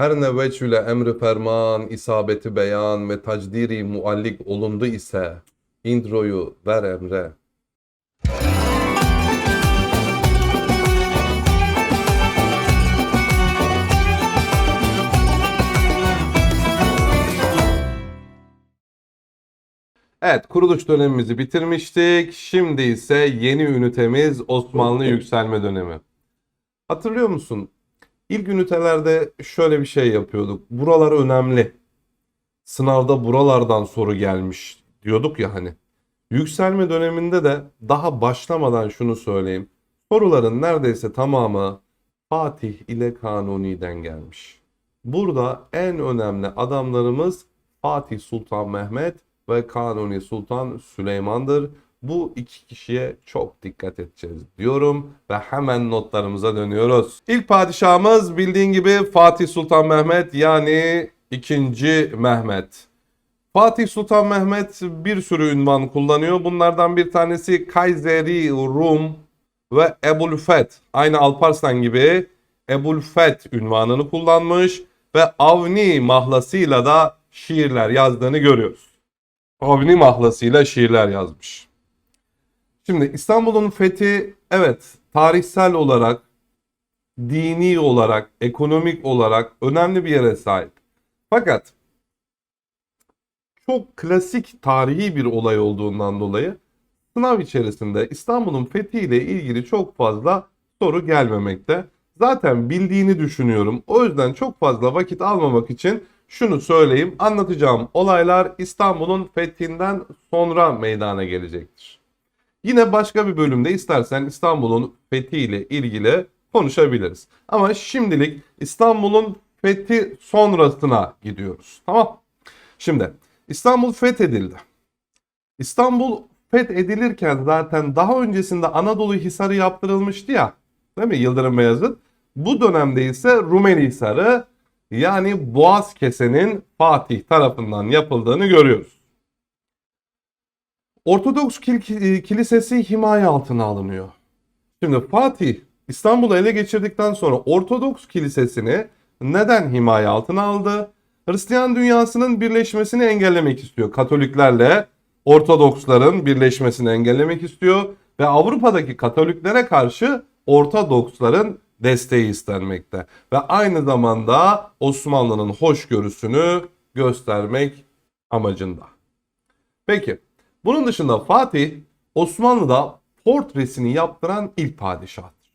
Her ne veçhüle emri ferman, isabeti beyan ve tacdiri muallik olundu ise introyu ver emre. Evet, kuruluş dönemimizi bitirmiştik. Şimdi ise yeni ünitemiz Osmanlı yükselme dönemi. Hatırlıyor musun? İlk ünitelerde şöyle bir şey yapıyorduk. Buralar önemli. Sınavda buralardan soru gelmiş diyorduk ya hani. Yükselme döneminde de daha başlamadan şunu söyleyeyim. Soruların neredeyse tamamı Fatih ile Kanuni'den gelmiş. Burada en önemli adamlarımız Fatih Sultan Mehmet ve Kanuni Sultan Süleyman'dır. Bu iki kişiye çok dikkat edeceğiz diyorum ve hemen notlarımıza dönüyoruz. İlk padişahımız bildiğin gibi Fatih Sultan Mehmet yani 2. Mehmet. Fatih Sultan Mehmet bir sürü ünvan kullanıyor. Bunlardan bir tanesi Kayseri Rum ve Ebu'l-Feth. Aynı Alparslan gibi Ebu'l-Feth ünvanını kullanmış ve Avni mahlasıyla da şiirler yazdığını görüyoruz. Avni mahlasıyla şiirler yazmış. Şimdi İstanbul'un fethi evet tarihsel olarak, dini olarak, ekonomik olarak önemli bir yere sahip. Fakat çok klasik tarihi bir olay olduğundan dolayı sınav içerisinde İstanbul'un fethiyle ilgili çok fazla soru gelmemekte. Zaten bildiğini düşünüyorum. O yüzden çok fazla vakit almamak için şunu söyleyeyim. Anlatacağım olaylar İstanbul'un fethinden sonra meydana gelecektir. Yine başka bir bölümde istersen İstanbul'un fethiyle ilgili konuşabiliriz. Ama şimdilik İstanbul'un fethi sonrasına gidiyoruz. Tamam. Şimdi İstanbul fethedildi. İstanbul fethedilirken zaten daha öncesinde Anadolu Hisarı yaptırılmıştı ya. Değil mi? Yıldırım Beyazıt. Bu dönemde ise Rumeli Hisarı yani Boğaz Kese'nin Fatih tarafından yapıldığını görüyoruz. Ortodoks kil- kilisesi himaye altına alınıyor. Şimdi Fatih İstanbul'u ele geçirdikten sonra Ortodoks kilisesini neden himaye altına aldı? Hristiyan dünyasının birleşmesini engellemek istiyor. Katoliklerle Ortodoksların birleşmesini engellemek istiyor ve Avrupa'daki Katoliklere karşı Ortodoksların desteği istenmekte ve aynı zamanda Osmanlı'nın hoşgörüsünü göstermek amacında. Peki bunun dışında Fatih Osmanlı'da portresini yaptıran ilk padişahtır.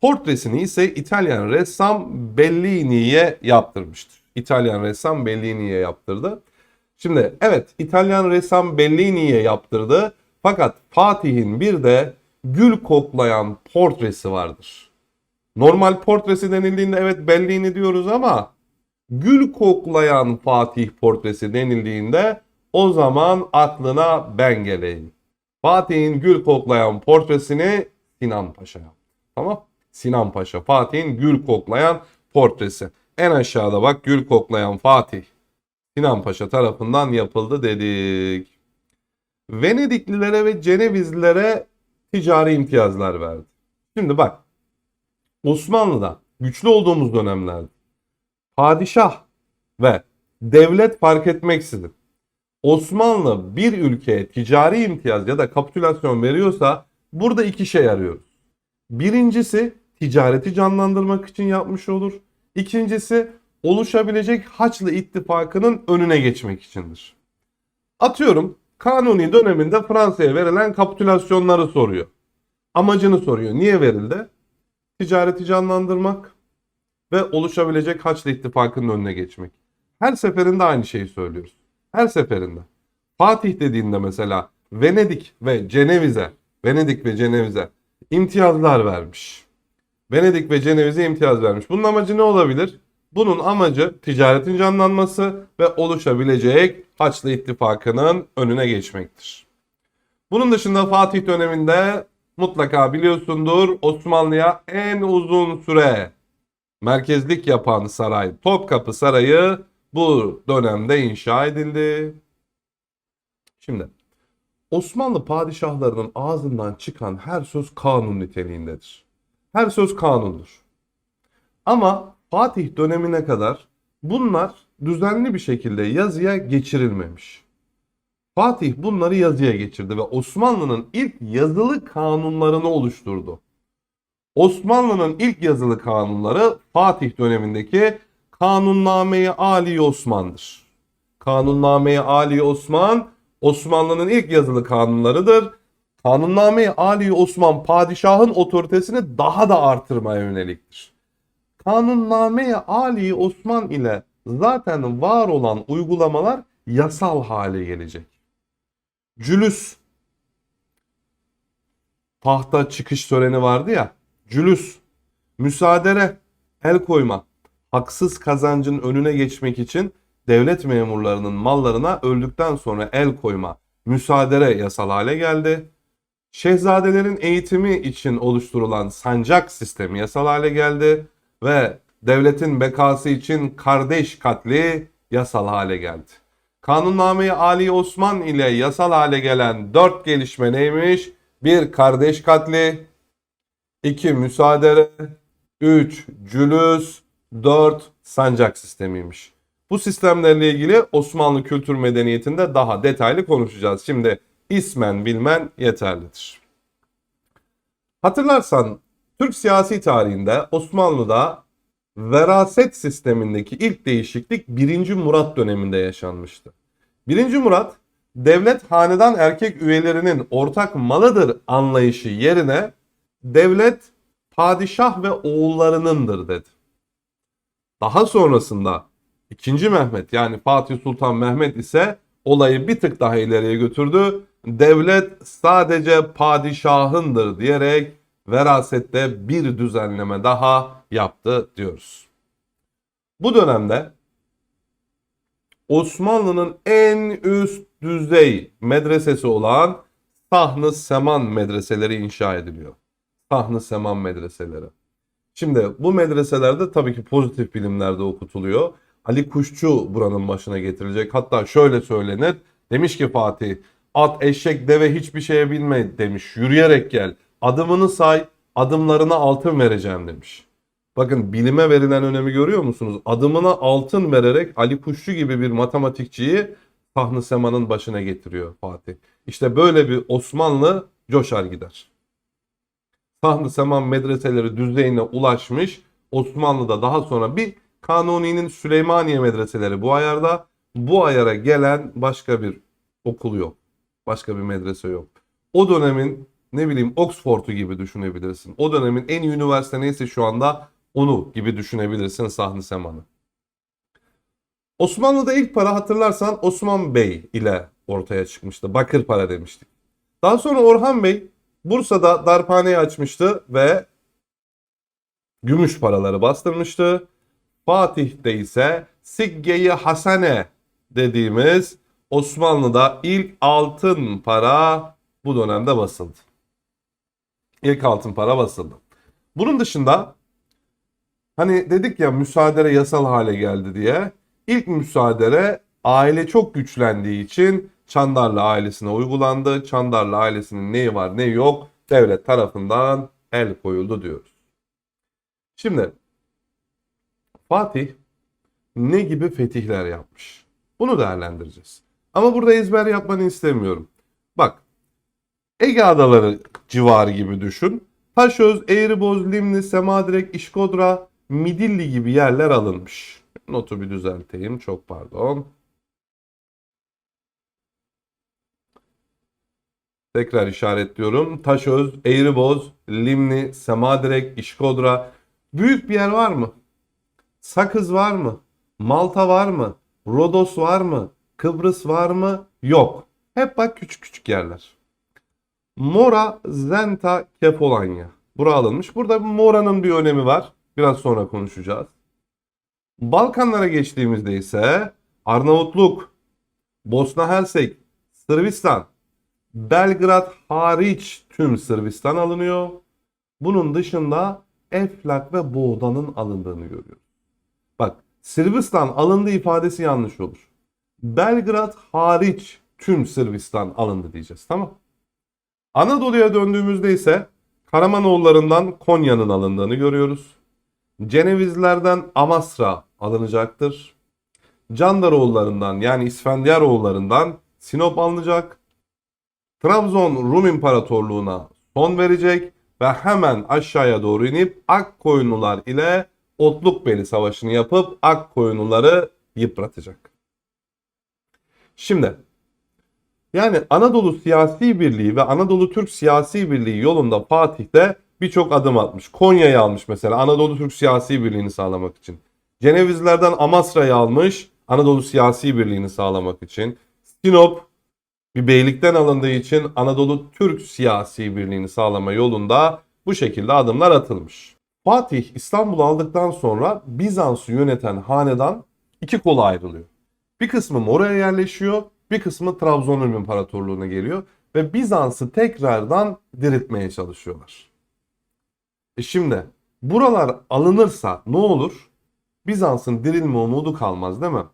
Portresini ise İtalyan ressam Bellini'ye yaptırmıştır. İtalyan ressam Bellini'ye yaptırdı. Şimdi evet İtalyan ressam Bellini'ye yaptırdı. Fakat Fatih'in bir de gül koklayan portresi vardır. Normal portresi denildiğinde evet Bellini diyoruz ama gül koklayan Fatih portresi denildiğinde o zaman aklına ben geleyim. Fatih'in gül koklayan portresini Sinan Paşa yaptı. Tamam? Sinan Paşa Fatih'in gül koklayan portresi. En aşağıda bak gül koklayan Fatih. Sinan Paşa tarafından yapıldı dedik. Venediklilere ve Cenevizlilere ticari imtiyazlar verdi. Şimdi bak Osmanlı'da güçlü olduğumuz dönemlerde padişah ve devlet fark etmeksizin Osmanlı bir ülkeye ticari imtiyaz ya da kapitülasyon veriyorsa burada iki şey arıyoruz. Birincisi ticareti canlandırmak için yapmış olur. İkincisi oluşabilecek Haçlı ittifakının önüne geçmek içindir. Atıyorum Kanuni döneminde Fransa'ya verilen kapitülasyonları soruyor. Amacını soruyor. Niye verildi? Ticareti canlandırmak ve oluşabilecek Haçlı ittifakının önüne geçmek. Her seferinde aynı şeyi söylüyoruz. Her seferinde. Fatih dediğinde mesela Venedik ve Ceneviz'e, Venedik ve Ceneviz'e imtiyazlar vermiş. Venedik ve Ceneviz'e imtiyaz vermiş. Bunun amacı ne olabilir? Bunun amacı ticaretin canlanması ve oluşabilecek Haçlı ittifakının önüne geçmektir. Bunun dışında Fatih döneminde mutlaka biliyorsundur Osmanlı'ya en uzun süre merkezlik yapan saray Topkapı Sarayı bu dönemde inşa edildi. Şimdi Osmanlı padişahlarının ağzından çıkan her söz kanun niteliğindedir. Her söz kanundur. Ama Fatih dönemine kadar bunlar düzenli bir şekilde yazıya geçirilmemiş. Fatih bunları yazıya geçirdi ve Osmanlı'nın ilk yazılı kanunlarını oluşturdu. Osmanlı'nın ilk yazılı kanunları Fatih dönemindeki Kanunname-i Ali Osman'dır. Kanunname-i Ali Osman Osmanlı'nın ilk yazılı kanunlarıdır. Kanunname-i Ali Osman padişahın otoritesini daha da artırmaya yöneliktir. Kanunname-i Ali Osman ile zaten var olan uygulamalar yasal hale gelecek. Cülüs tahta çıkış töreni vardı ya. Cülüs, müsaadere, el koyma, haksız kazancın önüne geçmek için devlet memurlarının mallarına öldükten sonra el koyma, müsaadere yasal hale geldi. Şehzadelerin eğitimi için oluşturulan sancak sistemi yasal hale geldi ve devletin bekası için kardeş katli yasal hale geldi. Kanunname-i Ali Osman ile yasal hale gelen dört gelişme neymiş? Bir kardeş katli, 2 müsaadere, 3 cülüs, 4 sancak sistemiymiş. Bu sistemlerle ilgili Osmanlı kültür medeniyetinde daha detaylı konuşacağız. Şimdi ismen bilmen yeterlidir. Hatırlarsan Türk siyasi tarihinde Osmanlı'da veraset sistemindeki ilk değişiklik 1. Murat döneminde yaşanmıştı. 1. Murat devlet hanedan erkek üyelerinin ortak malıdır anlayışı yerine devlet padişah ve oğullarınındır dedi. Daha sonrasında 2. Mehmet yani Fatih Sultan Mehmet ise olayı bir tık daha ileriye götürdü. Devlet sadece padişahındır diyerek verasette bir düzenleme daha yaptı diyoruz. Bu dönemde Osmanlı'nın en üst düzey medresesi olan Sahn-ı Seman medreseleri inşa ediliyor. Sahn-ı Seman medreseleri. Şimdi bu medreselerde tabii ki pozitif bilimlerde okutuluyor. Ali Kuşçu buranın başına getirilecek. Hatta şöyle söylenir. Demiş ki Fatih, at, eşek, deve hiçbir şeye bilme demiş. Yürüyerek gel. Adımını say, adımlarına altın vereceğim demiş. Bakın bilime verilen önemi görüyor musunuz? Adımına altın vererek Ali Kuşçu gibi bir matematikçiyi Sahn-ı Seman'ın başına getiriyor Fatih. İşte böyle bir Osmanlı coşar gider. Sahn-ı Seman medreseleri düzeyine ulaşmış. Osmanlı'da daha sonra bir Kanuni'nin Süleymaniye medreseleri bu ayarda. Bu ayara gelen başka bir okul yok. Başka bir medrese yok. O dönemin ne bileyim Oxford'u gibi düşünebilirsin. O dönemin en iyi üniversite neyse şu anda onu gibi düşünebilirsin Sahn-ı Seman'ı. Osmanlı'da ilk para hatırlarsan Osman Bey ile ortaya çıkmıştı. Bakır para demiştik. Daha sonra Orhan Bey Bursa'da darphaneyi açmıştı ve gümüş paraları bastırmıştı. Fatih'te ise Sigge-i Hasane dediğimiz Osmanlı'da ilk altın para bu dönemde basıldı. İlk altın para basıldı. Bunun dışında hani dedik ya müsaadere yasal hale geldi diye. İlk müsaadere aile çok güçlendiği için Çandarlı ailesine uygulandı. Çandarlı ailesinin neyi var ne yok devlet tarafından el koyuldu diyoruz. Şimdi Fatih ne gibi fetihler yapmış? Bunu değerlendireceğiz. Ama burada ezber yapmanı istemiyorum. Bak Ege Adaları civarı gibi düşün. Taşöz, Eğriboz, Limni, Semadirek, İşkodra, Midilli gibi yerler alınmış. Notu bir düzelteyim. Çok pardon. Tekrar işaretliyorum. Taşöz, Eğriboz, Limni, Semadirek, İşkodra. Büyük bir yer var mı? Sakız var mı? Malta var mı? Rodos var mı? Kıbrıs var mı? Yok. Hep bak küçük küçük yerler. Mora, Zenta, Kefolonya. Bura alınmış. Burada Mora'nın bir önemi var. Biraz sonra konuşacağız. Balkanlara geçtiğimizde ise Arnavutluk, Bosna Hersek, Sırbistan, Belgrad hariç tüm Sırbistan alınıyor. Bunun dışında Eflak ve Boğda'nın alındığını görüyoruz. Bak Sırbistan alındı ifadesi yanlış olur. Belgrad hariç tüm Sırbistan alındı diyeceğiz tamam Anadolu'ya döndüğümüzde ise Karamanoğullarından Konya'nın alındığını görüyoruz. Cenevizlerden Amasra alınacaktır. Candaroğullarından yani İsfendiyaroğullarından Sinop alınacak. Trabzon Rum İmparatorluğu'na son verecek ve hemen aşağıya doğru inip Akkoyunlular ile Otlukbeli Savaşı'nı yapıp Akkoyunluları yıpratacak. Şimdi yani Anadolu Siyasi Birliği ve Anadolu Türk Siyasi Birliği yolunda Fatih de birçok adım atmış. Konya'yı almış mesela Anadolu Türk Siyasi Birliği'ni sağlamak için. Cenevizlerden Amasra'yı almış Anadolu Siyasi Birliği'ni sağlamak için. Sinop bir beylikten alındığı için Anadolu Türk Siyasi Birliği'ni sağlama yolunda bu şekilde adımlar atılmış. Fatih İstanbul'u aldıktan sonra Bizans'ı yöneten hanedan iki kola ayrılıyor. Bir kısmı oraya yerleşiyor, bir kısmı Trabzon Rum İmparatorluğu'na geliyor ve Bizans'ı tekrardan diriltmeye çalışıyorlar. E şimdi buralar alınırsa ne olur? Bizans'ın dirilme umudu kalmaz değil mi?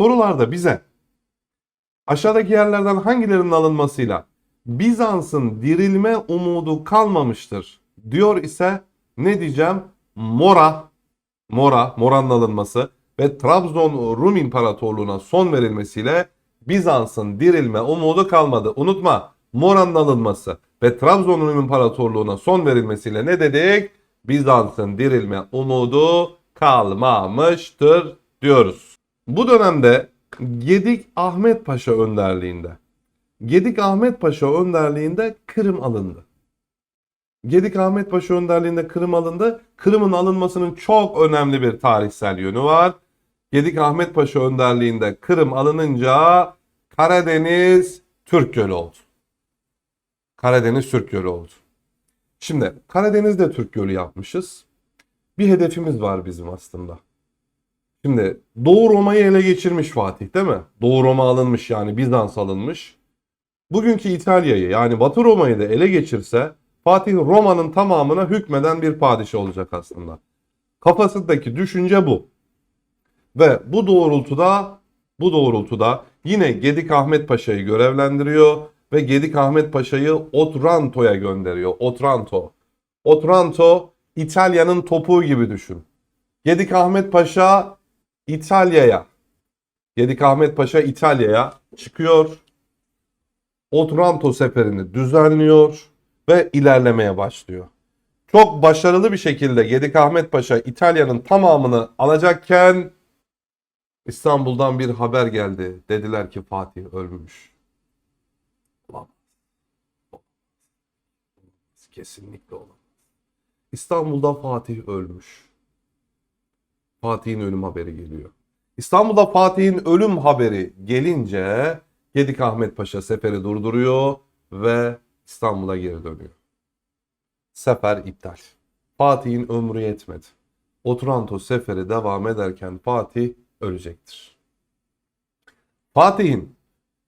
Sorularda bize aşağıdaki yerlerden hangilerinin alınmasıyla Bizans'ın dirilme umudu kalmamıştır diyor ise ne diyeceğim? Mora, Mora, Mora'nın alınması ve Trabzon Rum İmparatorluğu'na son verilmesiyle Bizans'ın dirilme umudu kalmadı. Unutma Mora'nın alınması ve Trabzon Rum İmparatorluğu'na son verilmesiyle ne dedik? Bizans'ın dirilme umudu kalmamıştır diyoruz. Bu dönemde Gedik Ahmet Paşa önderliğinde Gedik Ahmet Paşa önderliğinde Kırım alındı. Gedik Ahmet Paşa önderliğinde Kırım alındı. Kırım'ın alınmasının çok önemli bir tarihsel yönü var. Gedik Ahmet Paşa önderliğinde Kırım alınınca Karadeniz Türk Gölü oldu. Karadeniz Türk Gölü oldu. Şimdi Karadeniz'de Türk Gölü yapmışız. Bir hedefimiz var bizim aslında. Şimdi Doğu Roma'yı ele geçirmiş Fatih değil mi? Doğu Roma alınmış yani Bizans alınmış. Bugünkü İtalya'yı yani Batı Roma'yı da ele geçirse Fatih Roma'nın tamamına hükmeden bir padişah olacak aslında. Kafasındaki düşünce bu. Ve bu doğrultuda bu doğrultuda yine Gedik Ahmet Paşa'yı görevlendiriyor ve Gedik Ahmet Paşa'yı Otranto'ya gönderiyor. Otranto. Otranto İtalya'nın topuğu gibi düşün. Gedik Ahmet Paşa İtalya'ya Gedik Ahmet Paşa İtalya'ya çıkıyor. Otranto seferini düzenliyor ve ilerlemeye başlıyor. Çok başarılı bir şekilde Gedik Ahmet Paşa İtalya'nın tamamını alacakken İstanbul'dan bir haber geldi. Dediler ki Fatih ölmüş. Kesinlikle olamaz. İstanbul'da Fatih ölmüş. Fatih'in ölüm haberi geliyor. İstanbul'da Fatih'in ölüm haberi gelince Gedik Ahmet Paşa seferi durduruyor ve İstanbul'a geri dönüyor. Sefer iptal. Fatih'in ömrü yetmedi. Otranto seferi devam ederken Fatih ölecektir. Fatih'in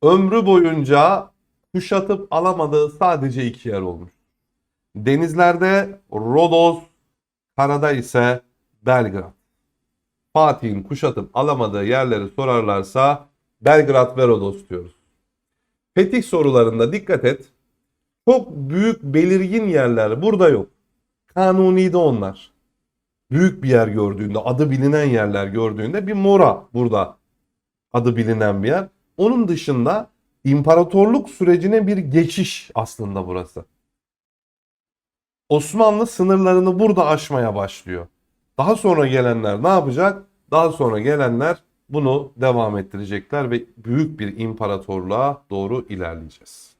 ömrü boyunca kuşatıp alamadığı sadece iki yer olmuş. Denizlerde Rodos, karada ise Belgrad. Fatih'in kuşatıp alamadığı yerleri sorarlarsa Belgrad ve Rodos diyoruz. Fetih sorularında dikkat et. Çok büyük belirgin yerler burada yok. Kanuni de onlar. Büyük bir yer gördüğünde, adı bilinen yerler gördüğünde bir mora burada adı bilinen bir yer. Onun dışında imparatorluk sürecine bir geçiş aslında burası. Osmanlı sınırlarını burada aşmaya başlıyor. Daha sonra gelenler ne yapacak? Daha sonra gelenler bunu devam ettirecekler ve büyük bir imparatorluğa doğru ilerleyeceğiz.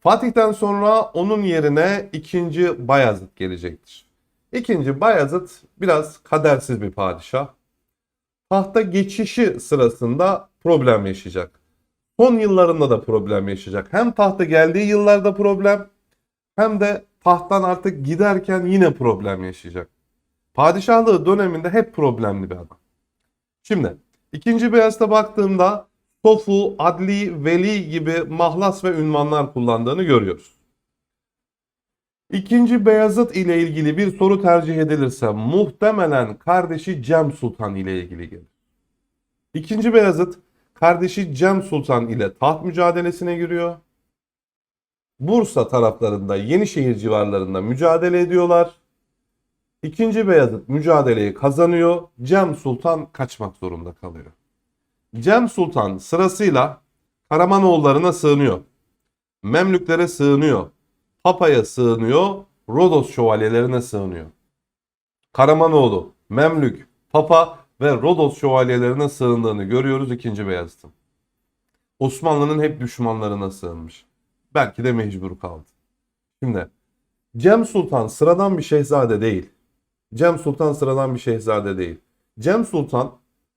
Fatih'ten sonra onun yerine ikinci Bayezid gelecektir. İkinci Bayezid biraz kadersiz bir padişah. Tahta geçişi sırasında problem yaşayacak. Son yıllarında da problem yaşayacak. Hem tahta geldiği yıllarda problem hem de tahttan artık giderken yine problem yaşayacak. Padişahlığı döneminde hep problemli bir adam. Şimdi ikinci Beyazıt'a baktığımda Sofu, Adli, Veli gibi mahlas ve ünvanlar kullandığını görüyoruz. İkinci Beyazıt ile ilgili bir soru tercih edilirse muhtemelen kardeşi Cem Sultan ile ilgili gelir. İkinci Beyazıt kardeşi Cem Sultan ile taht mücadelesine giriyor. Bursa taraflarında Yenişehir civarlarında mücadele ediyorlar. İkinci Beyazıt mücadeleyi kazanıyor. Cem Sultan kaçmak zorunda kalıyor. Cem Sultan sırasıyla Karamanoğullarına sığınıyor. Memlüklere sığınıyor. Papa'ya sığınıyor. Rodos şövalyelerine sığınıyor. Karamanoğlu, Memlük, Papa ve Rodos şövalyelerine sığındığını görüyoruz 2. Beyazıt'ın. Osmanlı'nın hep düşmanlarına sığınmış. Belki de mecbur kaldı. Şimdi Cem Sultan sıradan bir şehzade değil. Cem Sultan sıradan bir şehzade değil. Cem Sultan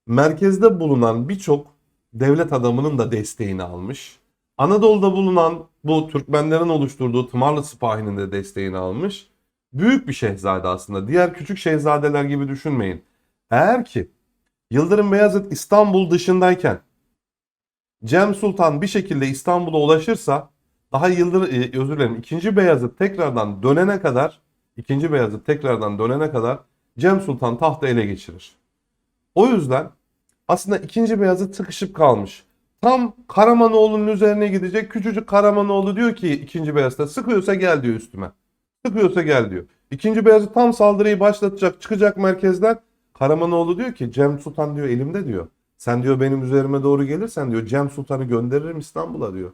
merkezde bulunan birçok devlet adamının da desteğini almış. Anadolu'da bulunan bu Türkmenlerin oluşturduğu Tımarlı Sipahi'nin de desteğini almış. Büyük bir şehzade aslında. Diğer küçük şehzadeler gibi düşünmeyin. Eğer ki Yıldırım Beyazıt İstanbul dışındayken Cem Sultan bir şekilde İstanbul'a ulaşırsa daha Yıldır e, özür dilerim 2. Beyazıt tekrardan dönene kadar 2. Beyazıt tekrardan dönene kadar Cem Sultan tahtı ele geçirir. O yüzden aslında 2. Beyazıt sıkışıp kalmış. Tam Karamanoğlu'nun üzerine gidecek. Küçücük Karamanoğlu diyor ki 2. Beyazıt'a sıkıyorsa gel diyor üstüme. Sıkıyorsa gel diyor. 2. Beyazıt tam saldırıyı başlatacak çıkacak merkezden. Karamanoğlu diyor ki Cem Sultan diyor elimde diyor. Sen diyor benim üzerime doğru gelirsen diyor Cem Sultan'ı gönderirim İstanbul'a diyor.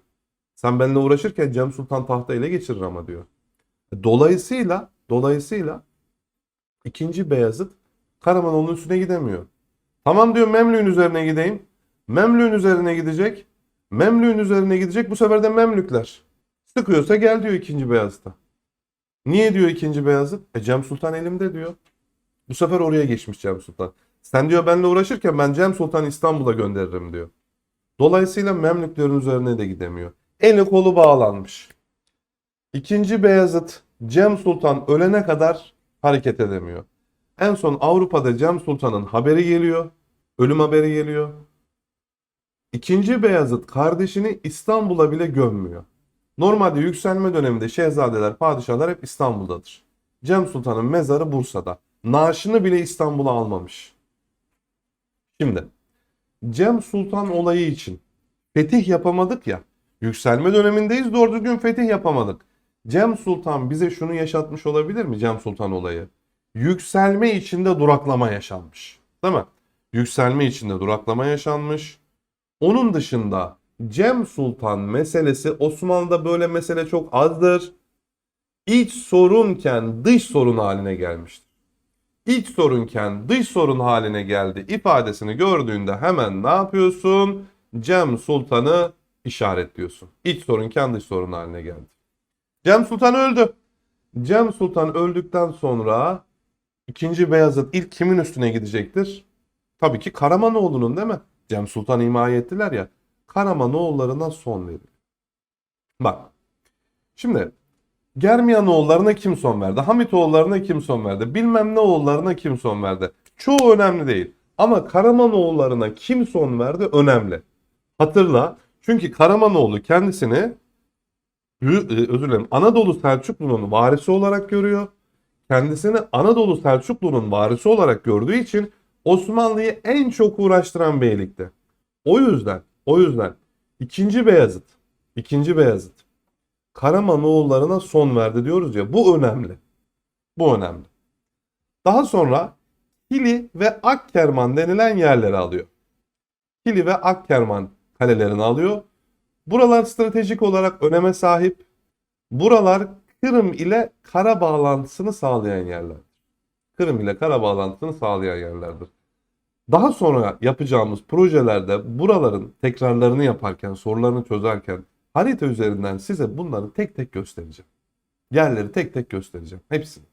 Sen benimle uğraşırken Cem Sultan tahta ele geçirir ama diyor. Dolayısıyla dolayısıyla 2. Beyazıt Karamanoğlu'nun üstüne gidemiyor. Tamam diyor Memlük'ün üzerine gideyim. Memlük'ün üzerine gidecek. Memlük'ün üzerine gidecek. Bu sefer de Memlükler. Sıkıyorsa gel diyor 2. Beyazıt'a. Niye diyor 2. Beyazıt? E Cem Sultan elimde diyor. Bu sefer oraya geçmiş Cem Sultan. Sen diyor benimle uğraşırken ben Cem Sultan İstanbul'a gönderirim diyor. Dolayısıyla Memlüklerin üzerine de gidemiyor. Eli kolu bağlanmış. İkinci Beyazıt Cem Sultan ölene kadar hareket edemiyor. En son Avrupa'da Cem Sultan'ın haberi geliyor. Ölüm haberi geliyor. İkinci Beyazıt kardeşini İstanbul'a bile gömmüyor. Normalde yükselme döneminde şehzadeler, padişahlar hep İstanbul'dadır. Cem Sultan'ın mezarı Bursa'da. Naaşını bile İstanbul'a almamış. Şimdi Cem Sultan olayı için fetih yapamadık ya. Yükselme dönemindeyiz doğru düzgün fetih yapamadık. Cem Sultan bize şunu yaşatmış olabilir mi Cem Sultan olayı? Yükselme içinde duraklama yaşanmış. Değil mi? Yükselme içinde duraklama yaşanmış. Onun dışında Cem Sultan meselesi Osmanlı'da böyle mesele çok azdır. İç sorunken dış sorun haline gelmiştir. İç sorunken dış sorun haline geldi ifadesini gördüğünde hemen ne yapıyorsun? Cem Sultan'ı işaretliyorsun. İç sorunken dış sorun haline geldi. Cem Sultan öldü. Cem Sultan öldükten sonra 2. Beyazıt ilk kimin üstüne gidecektir? Tabii ki Karamanoğlu'nun değil mi? Cem Sultan himaye ettiler ya. Karamanoğullarına son veriyor. Bak. Şimdi Germiyanoğullarına kim son verdi? Hamitoğullarına kim son verdi? Bilmem ne oğullarına kim son verdi? Çoğu önemli değil. Ama Karamanoğullarına kim son verdi önemli. Hatırla. Çünkü Karamanoğlu kendisini e, özür dilerim Anadolu Selçuklu'nun varisi olarak görüyor. Kendisini Anadolu Selçuklu'nun varisi olarak gördüğü için Osmanlı'yı en çok uğraştıran beylikti. O yüzden, o yüzden ikinci Beyazıt, ikinci Beyazıt Karamanoğullarına son verdi diyoruz ya bu önemli. Bu önemli. Daha sonra Hili ve Akkerman denilen yerleri alıyor. Hili ve Akkerman kalelerini alıyor. Buralar stratejik olarak öneme sahip. Buralar Kırım ile kara bağlantısını sağlayan yerlerdir. Kırım ile kara bağlantısını sağlayan yerlerdir. Daha sonra yapacağımız projelerde buraların tekrarlarını yaparken, sorularını çözerken harita üzerinden size bunları tek tek göstereceğim. Yerleri tek tek göstereceğim. Hepsini.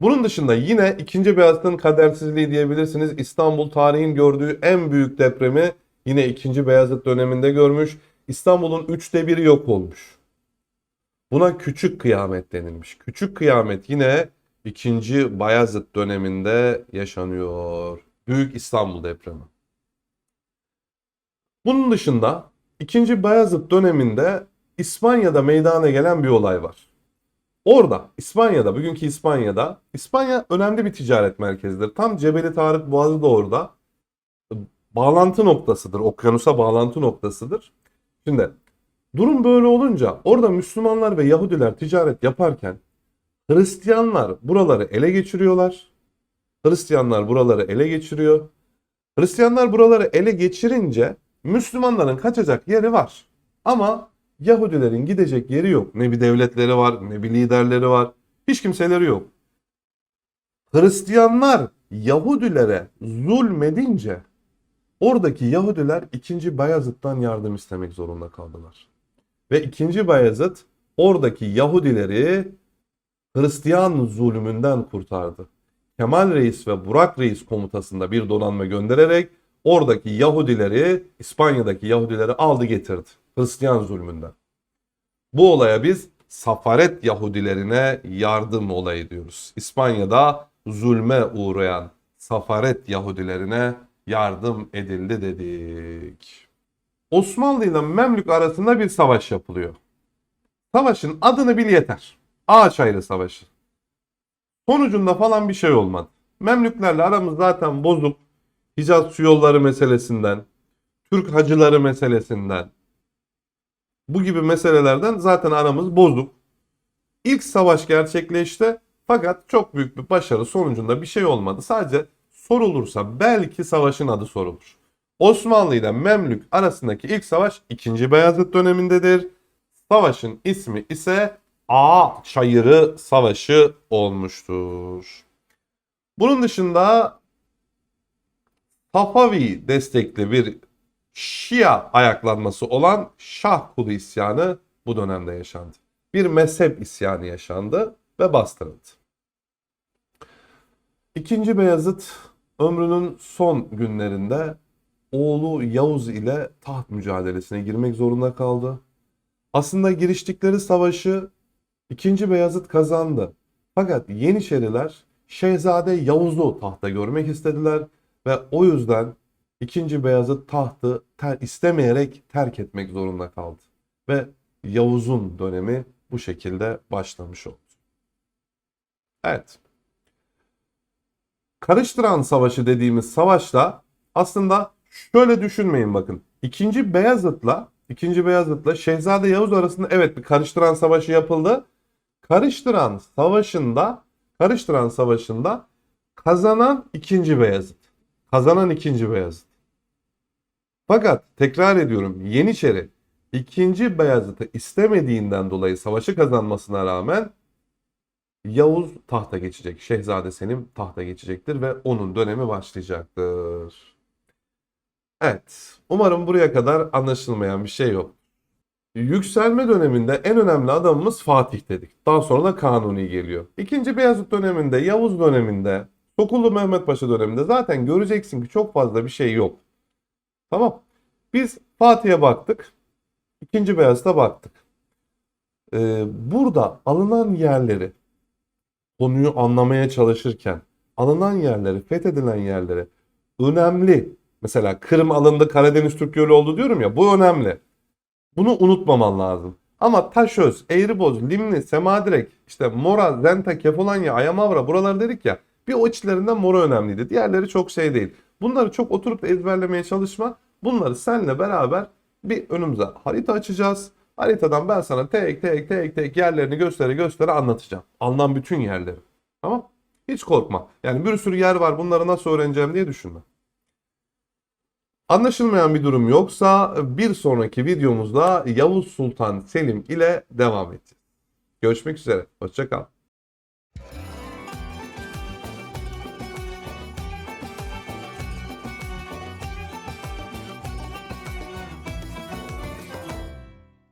Bunun dışında yine 2. Beyazıt'ın kadersizliği diyebilirsiniz. İstanbul tarihin gördüğü en büyük depremi yine 2. Beyazıt döneminde görmüş. İstanbul'un üçte biri yok olmuş. Buna küçük kıyamet denilmiş. Küçük kıyamet yine 2. Bayezid döneminde yaşanıyor. Büyük İstanbul depremi. Bunun dışında 2. Bayezid döneminde İspanya'da meydana gelen bir olay var. Orada İspanya'da, bugünkü İspanya'da, İspanya önemli bir ticaret merkezidir. Tam Cebeli Tarık Boğazı da orada. Bağlantı noktasıdır, okyanusa bağlantı noktasıdır. Şimdi durum böyle olunca orada Müslümanlar ve Yahudiler ticaret yaparken Hristiyanlar buraları ele geçiriyorlar. Hristiyanlar buraları ele geçiriyor. Hristiyanlar buraları ele geçirince Müslümanların kaçacak yeri var. Ama Yahudilerin gidecek yeri yok. Ne bir devletleri var, ne bir liderleri var. Hiç kimseleri yok. Hristiyanlar Yahudilere zulmedince oradaki Yahudiler 2. Bayezid'den yardım istemek zorunda kaldılar. Ve 2. Bayezid oradaki Yahudileri Hristiyan zulmünden kurtardı. Kemal Reis ve Burak Reis komutasında bir donanma göndererek oradaki Yahudileri, İspanya'daki Yahudileri aldı getirdi. Hristiyan zulmünden. Bu olaya biz Safaret Yahudilerine yardım olayı diyoruz. İspanya'da zulme uğrayan Safaret Yahudilerine yardım edildi dedik. Osmanlı ile Memlük arasında bir savaş yapılıyor. Savaşın adını bil yeter. Ağaç ayrı savaşı. Sonucunda falan bir şey olmadı. Memlüklerle aramız zaten bozuk. Hicaz yolları meselesinden, Türk hacıları meselesinden, bu gibi meselelerden zaten aramız bozuk. İlk savaş gerçekleşti fakat çok büyük bir başarı sonucunda bir şey olmadı. Sadece sorulursa belki savaşın adı sorulur. Osmanlı ile Memlük arasındaki ilk savaş 2. Beyazıt dönemindedir. Savaşın ismi ise A Çayırı Savaşı olmuştur. Bunun dışında Safavi destekli bir Şia ayaklanması olan Şah Kulu isyanı bu dönemde yaşandı. Bir mezhep isyanı yaşandı ve bastırıldı. İkinci Beyazıt ömrünün son günlerinde oğlu Yavuz ile taht mücadelesine girmek zorunda kaldı. Aslında giriştikleri savaşı ikinci Beyazıt kazandı. Fakat Yeniçeriler Şehzade Yavuz'u tahta görmek istediler ve o yüzden ikinci Beyazıt tahtı ter, istemeyerek terk etmek zorunda kaldı. Ve Yavuz'un dönemi bu şekilde başlamış oldu. Evet. Karıştıran Savaşı dediğimiz savaşta aslında şöyle düşünmeyin bakın. İkinci Beyazıt'la ikinci Beyazıt'la Şehzade Yavuz arasında evet bir karıştıran savaşı yapıldı. Karıştıran savaşında karıştıran savaşında kazanan ikinci Beyazıt. Kazanan ikinci Beyazıt. Fakat tekrar ediyorum Yeniçeri ikinci Beyazıt'ı istemediğinden dolayı savaşı kazanmasına rağmen Yavuz tahta geçecek. Şehzade Selim tahta geçecektir ve onun dönemi başlayacaktır. Evet. Umarım buraya kadar anlaşılmayan bir şey yok. Yükselme döneminde en önemli adamımız Fatih dedik. Daha sonra da Kanuni geliyor. İkinci Beyazıt döneminde, Yavuz döneminde, Sokullu Mehmet Paşa döneminde zaten göreceksin ki çok fazla bir şey yok. Tamam. Biz Fatih'e baktık. İkinci Beyazıt'a baktık. Ee, burada alınan yerleri konuyu anlamaya çalışırken alınan yerleri, fethedilen yerleri önemli. Mesela Kırım alındı, Karadeniz Türk Gölü oldu diyorum ya bu önemli. Bunu unutmaman lazım. Ama Taşöz, Eğriboz, Limni, Semadirek, işte Mora, Zenta, Kefalanya, Ayamavra buralar dedik ya. Bir o içlerinden Mora önemliydi. Diğerleri çok şey değil. Bunları çok oturup da ezberlemeye çalışma. Bunları seninle beraber bir önümüze harita açacağız. Haritadan ben sana tek tek tek tek yerlerini göstere göstere anlatacağım. Alınan bütün yerleri. Tamam? Hiç korkma. Yani bir sürü yer var bunları nasıl öğreneceğim diye düşünme. Anlaşılmayan bir durum yoksa bir sonraki videomuzda Yavuz Sultan Selim ile devam edeceğiz. Görüşmek üzere. Hoşçakal.